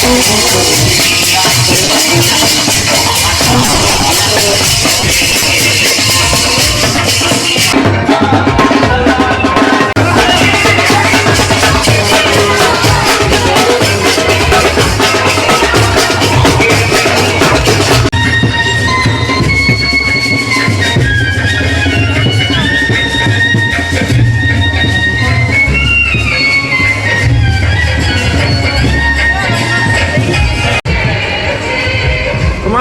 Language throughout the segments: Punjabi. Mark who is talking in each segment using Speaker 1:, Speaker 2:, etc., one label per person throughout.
Speaker 1: Thank you.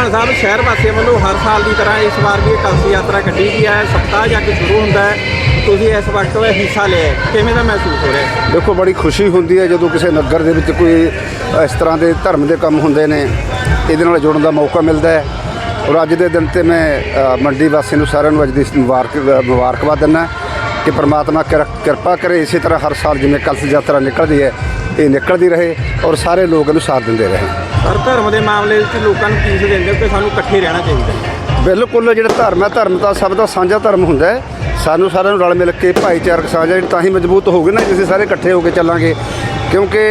Speaker 1: ਸਾਹਿਬ, ਸ਼ਹਿਰ ਵਾਸੀਆਂ ਵੱਲੋਂ ਹਰ ਸਾਲ ਦੀ ਤਰ੍ਹਾਂ ਇਸ ਵਾਰ ਵੀ ਕਲਸੀ ਯਾਤਰਾ ਕੱਢੀ ਗਈ ਹੈ। ਸਪਤਾਹ ਜਾ ਕੇ ਸ਼ੁਰੂ ਹੁੰਦਾ ਹੈ। ਤੁਸੀਂ ਇਸ ਵਕਤ ਵਿੱਚ ਹਿੱਸਾ ਲਿਆ ਕਿਵੇਂ ਦਾ ਮਹਿਸੂਸ ਹੋ ਰਿਹਾ
Speaker 2: ਦੇਖੋ, ਬੜੀ ਖੁਸ਼ੀ ਹੁੰਦੀ ਹੈ ਜਦੋਂ ਕਿਸੇ ਨਗਰ ਦੇ ਵਿੱਚ ਕੋਈ ਇਸ ਤਰ੍ਹਾਂ ਦੇ ਧਰਮ ਦੇ ਕੰਮ ਹੁੰਦੇ ਨੇ। ਇਹਦੇ ਨਾਲ ਜੁੜਨ ਦਾ ਮੌਕਾ ਮਿਲਦਾ ਹੈ। ਔਰ ਅੱਜ ਦੇ ਦਿਨ ਤੇ ਮੈਂ ਮੰਡੀ ਵਾਸੀਆਂ ਨੂੰ ਸਾਰਿਆਂ ਨੂੰ ਅੱਜ ਦੀ ਮੁਬਾਰਕ, ਮੁਬਾਰਕਬਾਦ ਦਿੰਦਾ ਕਿ ਪ੍ਰਮਾਤਮਾ ਕਿਰ- ਕਿਰਪਾ ਕਰੇ, ਇਸੇ ਤਰ੍ਹਾਂ ਹਰ ਸਾਲ ਜਿਵੇਂ ਕਲਸ ਯਾਤਰਾ ਨਿਕਲਦੀ ਹੈ, ਇਹ ਨਿਕਲਦੀ ਰਹੇ ਔਰ ਸਾਰੇ ਲੋਕ ਇਹਨੂੰ ਸਾਥ ਦਿੰਦੇ ਰਹੇ।
Speaker 1: ਹਰ ਧਰਮ ਦੇ ਮਾਮਲੇ ਵਿੱਚ ਲੋਕਾਂ ਨੂੰ ਕੀ ਦਿੰਦੇ ਹੋ ਕਿ ਸਾਨੂੰ ਇਕੱਠੇ ਰਹਿਣਾ ਚਾਹੀਦਾ ਹੈ।
Speaker 2: ਬਿਲਕੁਲ, ਜਿਹੜਾ ਧਰਮ ਹੈ, ਧਰਮ ਤਾਂ ਸਭ ਦਾ ਸਾਂਝਾ ਧਰਮ ਹੁੰਦਾ ਹੈ। ਸਾਨੂੰ ਸਾਰਿਆਂ ਨੂੰ ਰਲ ਮਿਲ ਕੇ ਭਾਈਚਾਰਕ ਸਾਂਝਾ ਜਿਹੜੀ ਤਾਂ ਹੀ ਮਜ਼ਬੂਤ ਹੋਊਗੀ ਨਾ ਜੇ, ਅਸੀਂ ਸਾਰੇ ਇਕੱਠੇ ਹੋ ਕੇ ਚੱਲਾਂਗੇ। ਕਿਉਂਕਿ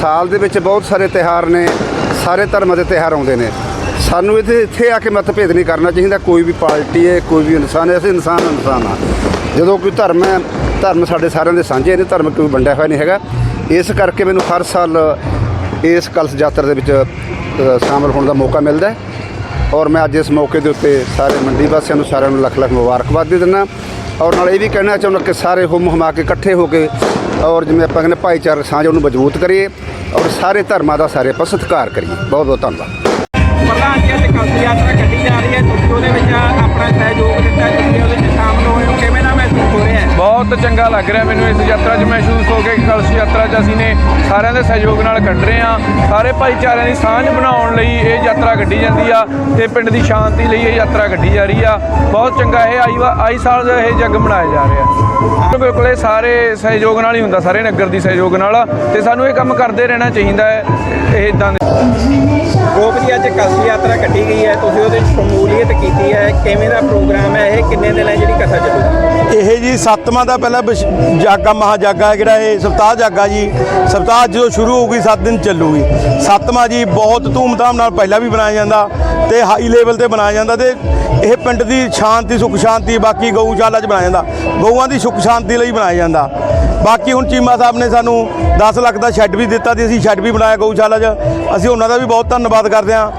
Speaker 2: ਸਾਲ ਦੇ ਵਿੱਚ ਬਹੁਤ ਸਾਰੇ ਤਿਹਾਰ ਨੇ, ਸਾਰੇ ਧਰਮਾਂ ਦੇ ਤਿਹਾਰ ਆਉਂਦੇ ਨੇ। ਸਾਨੂੰ ਇੱਥੇ ਇੱਥੇ ਆ ਕੇ ਮਤਭੇਦ ਨਹੀਂ ਕਰਨਾ ਚਾਹੀਦਾ, ਕੋਈ ਵੀ ਪਾਰਟੀ ਹੈ, ਕੋਈ ਵੀ ਇਨਸਾਨ ਹੈ, ਅਸੀਂ ਇਨਸਾਨ ਇਨਸਾਨ ਆ ਜਦੋਂ ਕੋਈ ਧਰਮ ਹੈ, ਧਰਮ ਸਾਡੇ ਸਾਰਿਆਂ ਦੇ ਸਾਂਝੇ ਨੇ, ਧਰਮ ਕੋਈ ਵੰਡਿਆ ਹੋਇਆ ਨਹੀਂ ਹੈਗਾ। ਇਸ ਕਰਕੇ ਮੈਨੂੰ ਹਰ ਸਾਲ ਇਸ ਕਲਸ ਯਾਤਰਾ ਦੇ ਵਿੱਚ ਅ, ਸ਼ਾਮਲ ਹੋਣ ਦਾ ਮੌਕਾ ਮਿਲਦਾ ਹੈ। ਔਰ ਮੈਂ ਅੱਜ ਇਸ ਮੌਕੇ ਦੇ ਉੱਤੇ ਸਾਰੇ ਮੰਡੀ ਵਾਸੀਆਂ ਨੂੰ ਸਾਰਿਆਂ ਨੂੰ ਲੱਖ ਲੱਖ ਮੁਬਾਰਕਬਾਦ ਵੀ ਦਿੰਦਾ ਔਰ ਨਾਲ ਇਹ ਵੀ ਕਹਿਣਾ ਚਾਹੁੰਦਾ ਕਿ ਸਾਰੇ ਹੁਮ ਹਮਾ ਕੇ ਇਕੱਠੇ ਹੋ ਕੇ ਔਰ ਜਿਵੇਂ ਆਪਾਂ ਕਹਿੰਦੇ ਭਾਈਚਾਰਕ ਸਾਂਝ ਉਹਨੂੰ ਮਜ਼ਬੂਤ ਕਰੀਏ ਔਰ ਸਾਰੇ ਧਰਮਾਂ ਦਾ ਸਾਰੇ ਆਪਾਂ ਸਤਿਕਾਰ ਕਰੀਏ। ਬਹੁਤ ਬਹੁਤ ਧੰਨਵਾਦ
Speaker 1: ਪ੍ਰਧਾਨ ਜੀ ਅੱਜ ਕਲਸੀ ਯਾਤਰਾ ਕੱਢੀ ਜਾ ਰਹੀ ਹੈ। ਤੁਸੀਂ ਉਹਦੇ ਵਿੱਚ ਆਪਣਾ ਸਹਿਯੋਗ ਦਿੱਤਾ ਤੁਸੀਂ ਉਹਦੇ
Speaker 3: ਚੰਗਾ ਲੱਗ ਰਿਹਾ ਮੈਨੂੰ ਇਸ ਯਾਤਰਾ 'ਚ ਮਹਿਸੂਸ ਹੋ ਗਿਆ ਕਿ ਕਲਸ਼ ਯਾਤਰਾ 'ਚ ਅਸੀਂ ਨੇ ਸਾਰਿਆਂ ਦੇ ਸਹਿਯੋਗ ਨਾਲ ਕੱਢ ਰਹੇ ਹਾਂ। ਸਾਰੇ ਭਾਈਚਾਰਿਆਂ ਦੀ ਸਾਂਝ ਬਣਾਉਣ ਲਈ ਇਹ ਯਾਤਰਾ ਕੱਢੀ ਜਾਂਦੀ ਆ ਤੇ ਪਿੰਡ ਦੀ ਸ਼ਾਂਤੀ ਲਈ ਇਹ ਯਾਤਰਾ ਕੱਢੀ ਜਾ ਰਹੀ ਆ। ਬਹੁਤ ਚੰਗਾ ਇਹ ਆਈ ਵਾ- ਆਈ ਸਾਲ ਇਹ ਜੱਗ ਮਨਾਇਆ ਜਾ ਰਿਹਾ। ਬਿਲਕੁਲ ਇਹ ਸਾਰੇ ਸਹਿਯੋਗ ਨਾਲ ਹੀ ਹੁੰਦਾ ਸਾਰੇ ਨਗਰ ਦੀ ਸਹਿਯੋਗ ਨਾਲ ਤੇ ਸਾਨੂੰ ਇਹ ਕੰਮ ਕਰਦੇ ਰਹਿਣਾ ਚਾਹੀਦਾ ਹੈ ਇਹ ਇਦਾਂ
Speaker 1: ਗੋਪ ਜੀ ਅੱਜ ਕਲਸੀ ਯਾਤਰਾ ਕੱਢੀ ਗਈ ਹੈ ਤੁਸੀਂ ਉਹਦੇ ਵਿੱਚ ਸ਼ਮੂਲੀਅਤ ਕੀਤੀ ਹੈ ਕਿਵੇਂ ਦਾ ਪ੍ਰੋਗਰਾਮ ਹੈ ਇਹ ਕਿੰਨੇ ਦਿਨ ਹੈ ਜਿਹੜੀ ਕਥਾ ਚੱਲੂਗੀ?
Speaker 4: ਇਹ ਜੀ ਸੱਤਵਾਂ ਦਾ ਪਹਿਲਾ ਜਾਗਾ ਮਹਾ ਜਾਗਾ ਜਿਹੜਾ ਇਹ ਸਪਤਾਹ ਜਾਗਾ ਜੀ। ਸਪਤਾਹ ਜਦੋਂ ਸ਼ੁਰੂ ਹੋਊਗੀ 7 ਦਿਨ ਚੱਲੂਗੀ। ਸੱਤਵਾਂ ਜੀ ਬਹੁਤ ਧੂਮਧਾਮ ਨਾਲ ਪਹਿਲਾਂ ਵੀ ਬਣਾਇਆ ਜਾਂਦਾ ਤੇ ਹਾਈ ਲੈਵਲ ਤੇ ਬਣਾਇਆ ਜਾਂਦਾ ਤੇ ਇਹ ਪਿੰਡ ਦੀ ਸ਼ਾਂਤੀ ਸੁਖ ਸ਼ਾਂਤੀ ਬਾਕੀ ਗਊਸ਼ਾਲਾ 'ਚ ਬਣਾਇਆ ਜਾਂਦਾ। ਗਊਆਂ ਦੀ ਸੁਖ ਸ਼ਾਂਤੀ ਲਈ ਬਣਾਇਆ ਜਾਂਦਾ। ਬਾਕੀ ਹੁਣ ਚੀਮਾ ਸਾਹਿਬ ਨੇ ਸਾਨੂੰ 10 ਲੱਖ ਦਾ ਸ਼ੈੱਡ ਵੀ ਦਿੱਤਾ ਤੇ ਅਸੀਂ ਸ਼ੈੱਡ ਵੀ ਬਣਾਇਆ ਗਊਸ਼ਾਲਾ 'ਚ। ਅਸੀਂ ਉਹਨਾਂ ਦਾ ਵੀ ਬਹੁਤ ਧੰਨਵਾਦ ਕਰਦੇ ਹਾਂ।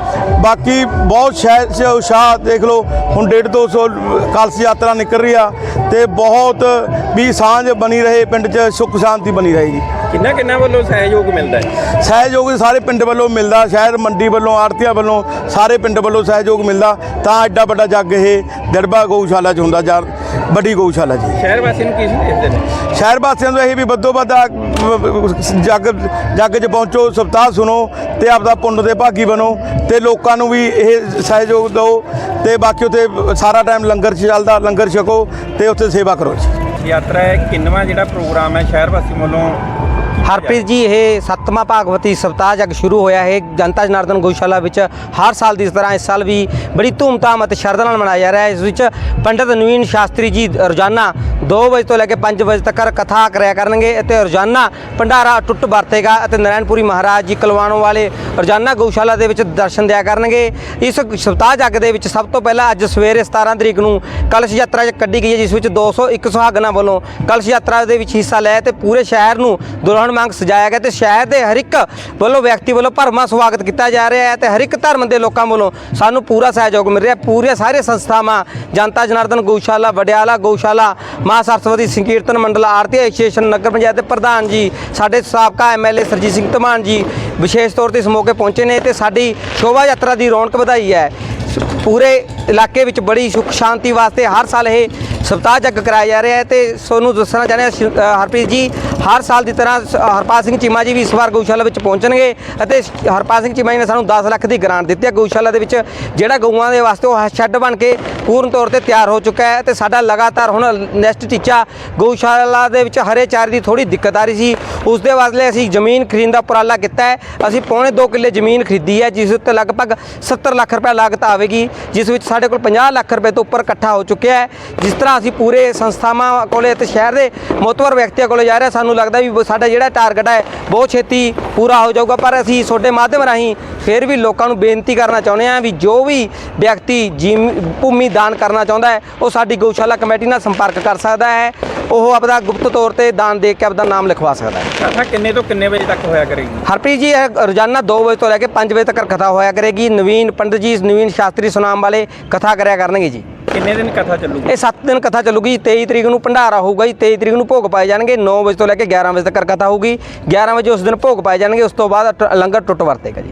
Speaker 4: ਬਾਕੀ ਬਹੁਤ ਸ਼ਹਿਰ 'ਚ ਉਤਸ਼ਾਹ, ਦੇਖ ਲਓ, ਹੁਣ 1.5 200 ਕਲਸ ਯਾਤਰਾ ਨਿਕਲ ਰਹੀ ਆ ਤੇ ਬਹੁਤ ਵੀ ਸਾਂਝ ਬਣੀ ਰਹੇ, ਪਿੰਡ 'ਚ ਸੁੱਖ ਸ਼ਾਂਤੀ ਬਣੀ ਰਹੇ ਜੀ
Speaker 1: ਕਿੰਨਾ ਕਿੰਨਾ ਵੱਲੋਂ ਸਹਿਯੋਗ ਮਿਲਦਾ ਹੈ?
Speaker 4: ਸਹਿਯੋਗ ਸਾਰੇ ਪਿੰਡ ਵੱਲੋਂ ਮਿਲਦਾ ਸ਼ਹਿਰ ਮੰਡੀ ਵੱਲੋਂ ਆੜਤੀਆਂ ਵੱਲੋਂ ਸਾਰੇ ਪਿੰਡ ਵੱਲੋਂ ਸਹਿਯੋਗ ਮਿਲਦਾ। ਤਾਂ ਐਡਾ ਵੱਡਾ ਜੱਗ ਇਹ ਦਰਬਾ ਗਊਸ਼ਾਲਾ 'ਚ ਹੁੰਦਾ ਜਾਂ ਵੱਡੀ ਗਊਸ਼ਾਲਾ ਜੀ।
Speaker 1: ਸ਼ਹਿਰ ਵਾਸੀ ਨੂੰ ਕੀ ਸੰਦੇਸ਼ ਨੇ?
Speaker 4: ਸ਼ਹਿਰ ਵਾਸੀਆਂ ਨੂੰ ਇਹ ਵੀ ਵੱਧੋ ਵੱਧ ਆ, ਜੱਗ ਜੱਗ 'ਚ ਪਹੁੰਚੋ ਸਪਤਾਹ ਸੁਣੋ ਤੇ ਆਪਦਾ ਪੁੰਨ ਦੇ ਭਾਗੀ ਬਣੋ ਤੇ ਲੋਕਾਂ ਨੂੰ ਵੀ ਇਹ ਸਹਿਯੋਗ ਦਿਓ ਤੇ ਬਾਕੀ ਉੱਥੇ ਸਾਰਾ ਟਾਈਮ ਲੰਗਰ ਚੱਲਦਾ ਲੰਗਰ ਛਕੋ ਤੇ ਉੱਥੇ ਸੇਵਾ ਕਰੋ ਜੀ।
Speaker 1: ਯਾਤਰਾ ਹੈ ਕਿੰਨਵਾਂ ਜਿਹੜਾ ਪ੍ਰੋਗਰਾਮ ਹੈ ਸ਼ਹਿਰ ਵਾਸੀ ਵੱਲੋਂ
Speaker 5: ਹਰਪ੍ਰੀਤ ਜੀ, ਇਹ ਸੱਤਵਾਂ ਭਾਗਵਤੀ ਸਪਤਾਹ ਜਗ ਸ਼ੁਰੂ ਹੋਇਆ ਹੈ। ਜਨਤਾ ਜਨਾਰਦਨ ਗਊਸ਼ਾਲਾ ਵਿੱਚ ਹਰ ਸਾਲ ਦੀ ਤਰ੍ਹਾਂ ਇਸ ਸਾਲ ਵੀ ਬੜੀ ਧੂਮਧਾਮ ਅਤੇ ਸ਼ਰਧਾ ਨਾਲ ਮਨਾਇਆ ਜਾ ਰਿਹਾ ਹੈ। ਇਸ ਵਿੱਚ ਪੰਡਿਤ ਨਵੀਨ ਸ਼ਾਸਤਰੀ ਜੀ, ਰੋਜ਼ਾਨਾ 2 ਵਜੇ ਤੋਂ ਲੈ ਕੇ 5 ਵਜੇ ਤੱਕ ਕਥਾ ਕਰਿਆ ਕਰਨਗੇ ਅਤੇ ਰੋਜ਼ਾਨਾ ਭੰਡਾਰਾ ਟੁੱਟ ਵਰਤੇਗਾ ਅਤੇ ਨਰੈਣਪੁਰੀ ਮਹਾਰਾਜ ਜੀ ਕਲਵਾਣੋਂ ਵਾਲੇ ਰੋਜ਼ਾਨਾ ਗਊਸ਼ਾਲਾ ਦੇ ਵਿੱਚ ਦਰਸ਼ਨ ਦਿਆ ਕਰਨਗੇ। ਇਸ ਸਪਤਾਹ ਜਗ ਦੇ ਵਿੱਚ ਸਭ ਤੋਂ ਪਹਿਲਾਂ ਅੱਜ ਸਵੇਰੇ 17 ਤਰੀਕ ਨੂੰ ਕਲਸ਼ ਯਾਤਰਾ ਕੱਢੀ ਗਈ ਹੈ, ਜਿਸ ਵਿੱਚ 201 ਸੁਹਾਗਣਾ ਵੱਲੋਂ ਕਲਸ਼ ਯਾਤਰਾ ਦੇ ਵਿੱਚ ਹਿੱਸਾ ਲਿਆ ਤੇ ਪੂਰੇ ਸ਼ਹਿਰ ਨੂੰ ਦੁਲਹਨ ਵਾਂਗ ਸਜਾਇਆ ਗਿਆ ਤੇ ਸ਼ਹਿਰ ਦੇ ਹਰ ਇੱਕ ਵੱਲੋਂ ਵਿਅਕਤੀ ਵੱਲੋਂ ਭਰਮਾ ਸਵਾਗਤ ਕੀਤਾ ਜਾ ਰਿਹਾ ਹੈ ਤੇ ਹਰ ਇੱਕ ਧਰਮ ਦੇ ਲੋਕਾਂ ਵੱਲੋਂ ਸਾਨੂੰ ਪੂਰਾ ਸਹਿਯੋਗ ਮਿਲ ਰਿਹਾ ਪੂਰੇ ਸਾਰੇ ਸੰਸਥਾਵਾਂ, ਜਨਤਾ ਜਨਾਰਦਨ ਗਊਸ਼ਾਲਾ, ਵਡਿਆਲਾ ਗਊਸ਼ਾਲਾ, ਮਾਂ ਸਰਸਵਤੀ ਸੰਕੀਰਤਨ ਮੰਡਲ, ਆਰਤੀ ਐਸੋਸੀਏਸ਼ਨ, ਨਗਰ ਪੰਚਾਇਤ ਦੇ ਪ੍ਰਧਾਨ ਜੀ, ਸਾਡੇ ਸਾਬਕਾ ਐਮਐਲਏ ਸਰਜੀਤ ਸਿੰਘ ਧਮਾਨ ਜੀ ਵਿਸ਼ੇਸ਼ ਤੌਰ ਤੇ ਇਸ ਮੌਕੇ ਪਹੁੰਚੇ ਨੇ ਤੇ ਸਾਡੀ ਸ਼ੋਭਾ ਯਾਤਰਾ ਦੀ ਰੌਣਕ ਵਧਾਈ ਹੈ। ਪੂਰੇ ਇਲਾਕੇ ਵਿੱਚ ਬੜੀ ਸੁਖ ਸ਼ਾਂਤੀ ਵਾਸਤੇ ਹਰ ਸਾਲ ਇਹ ਸਪਤਾਹ ਜੱਗ ਕਰਾਇਆ ਜਾ ਰਿਹਾ ਹੈ ਤੇ ਤੁਹਾਨੂੰ ਦੱਸਣਾ ਚਾਹੁੰਦੇ ਹਾਂ ਹਰਪ੍ਰੀਤ ਜੀ, ਹਰ ਸਾਲ ਦੀ ਤਰ੍ਹਾਂ ਸ- ਹਰਪਾਲ ਸਿੰਘ ਚੀਮਾ ਜੀ ਵੀ ਇਸ ਵਾਰ ਗਊਸ਼ਾਲਾ ਵਿੱਚ ਪਹੁੰਚਣਗੇ ਅਤੇ ਹਰਪਾਲ ਸਿੰਘ ਚੀਮਾ ਜੀ ਨੇ ਸਾਨੂੰ 10 ਲੱਖ ਦੀ ਗ੍ਰਾਂਟ ਦਿੱਤੀ ਹੈ। ਗਊਸ਼ਾਲਾ ਦੇ ਵਿੱਚ ਜਿਹੜਾ ਗਊਆਂ ਦੇ ਵਾਸਤੇ ਉਹ ਸ਼ੈੱਡ ਬਣ ਕੇ ਪੂਰਨ ਤੌਰ ਤੇ ਤਿਆਰ ਹੋ ਚੁੱਕਾ ਹੈ ਤੇ ਸਾਡਾ ਲਗਾਤਾਰ ਹੁਣ ਨੈਸਟ ਟੀਚਾ ਗਊਸ਼ਾਲਾ ਦੇ ਵਿੱਚ ਹਰੇ ਚਾਰੇ ਦੀ ਥੋੜੀ ਦਿੱਕਤ ਆ ਰਹੀ ਸੀ। ਉਸ ਦੇ ਵਾਸਤੇ ਅਸੀਂ ਜ਼ਮੀਨ ਖਰੀਦਣ ਦਾ ਉਪਰਾਲਾ ਕੀਤਾ ਹੈ। ਅਸੀਂ ਪੌਣੇ 2 ਕਿੱਲੇ ਜ਼ਮੀਨ ਖਰੀਦੀ ਹੈ, ਜਿਸ ਉੱਤੇ ਲਗਭਗ 70 ਲੱਖ ਰੁਪਏ ਲਾਗਤ ਆਵੇਗੀ, ਜਿਸ ਵਿੱਚ ਸਾਡੇ ਕੋਲ 50 ਲੱਖ ਰੁਪਏ ਤੋਂ ਉੱਪਰ ਇਕੱਠਾ ਹੋ ਚੁੱਕਿਆ ਹੈ। ਜਿਸ ਤਰ੍ਹਾਂ ਅਸੀਂ ਪੂਰੇ ਸੰਸਥਾਵਾਂ ਕੋਲੇ ਤੇ ਸ਼ਹਿਰ ਦੇ ਮੋਤਵਰ ਵਿਅਕਤੀਆਂ ਕੋਲੇ ਜਾ ਰਹੇ ਸਾਨੂੰ ਲੱਗਦਾ ਵੀ ਸਾਡਾ ਜਿਹੜਾ ਟਾਰਗੇਟ ਹੈ ਬਹੁਤ ਛੇਤੀ ਪੂਰਾ ਹੋ ਜਾਊਗਾ। ਪਰ ਅਸੀਂ ਤੁਹਾਡੇ ਮਾਧਿਅਮ ਰਾਹੀਂ ਫਿਰ ਵੀ ਲੋਕਾਂ ਨੂੰ ਬੇਨਤੀ ਕਰਨਾ ਚਾਹੁੰਦੇ ਹਾਂ ਵੀ ਜੋ ਵੀ ਵਿਅਕਤੀ ਭੂਮੀ ਦਾਨ ਕਰਨਾ ਚਾਹੁੰਦਾ ਹੈ ਉਹ ਸਾਡੀ ਗਊਸ਼ਾਲਾ ਕਮੇਟੀ ਨਾਲ ਸੰਪਰਕ ਕਰ ਸਕਦਾ ਹੈ। ਉਹ ਆਪਦਾ ਗੁਪਤ ਤੌਰ ਤੇ ਦਾਨ ਦੇ ਕੇ ਆਪਦਾ ਨਾਮ ਲਿਖਵਾ ਸਕਦਾ ਹੈ।
Speaker 1: ਕਥਾ ਕਿੰਨੇ ਤੋਂ ਕਿੰਨੇ ਵਜੇ ਤੱਕ ਹੋਇਆ ਕਰੇਗੀ?
Speaker 5: ਹਰਪ੍ਰੀਤ ਜੀ ਇਹ ਰੋਜ਼ਾਨਾ 2 ਵਜੇ ਤੋਂ ਲੈ ਕੇ 5 ਵਜੇ ਤੱਕ ਕਥਾ ਹੋਇਆ ਕਰੇਗੀ। ਨਵੀਨ ਪੰਡਤ ਜੀ ਨਵੀਨ ਸ਼ਾਸਤਰੀ ਸੁਨਾਮ ਵਾਲੇ ਕਥਾ ਕਰਿਆ ਕਰਨਗੇ ਜੀ।
Speaker 1: ਕਿੰਨੇ ਦਿਨ ਕਥਾ ਚੱਲੂਗੀ?
Speaker 5: ਇਹ 7 ਦਿਨ ਕਥਾ ਚੱਲੂਗੀ 23 ਤਰੀਕ ਨੂੰ ਭੰਡਾਰਾ ਹੋਊਗਾ ਜੀ 23 ਤਰੀਕ ਨੂੰ ਭੋਗ ਪਾਏ ਜਾਣਗੇ 9 ਵਜੇ ਤੋਂ ਲੈ ਕੇ 11 ਵਜੇ ਤੱਕ ਕਥਾ ਹੋਊਗੀ 11 ਵਜੇ ਉਸ ਦਿਨ ਭੋਗ ਪਾਏ ਜਾਣਗੇ, ਉਸ ਤੋਂ ਬਾਅਦ ਲੰਗਰ ਟੁੱਟ ਵਰਤੇਗਾ ਜੀ।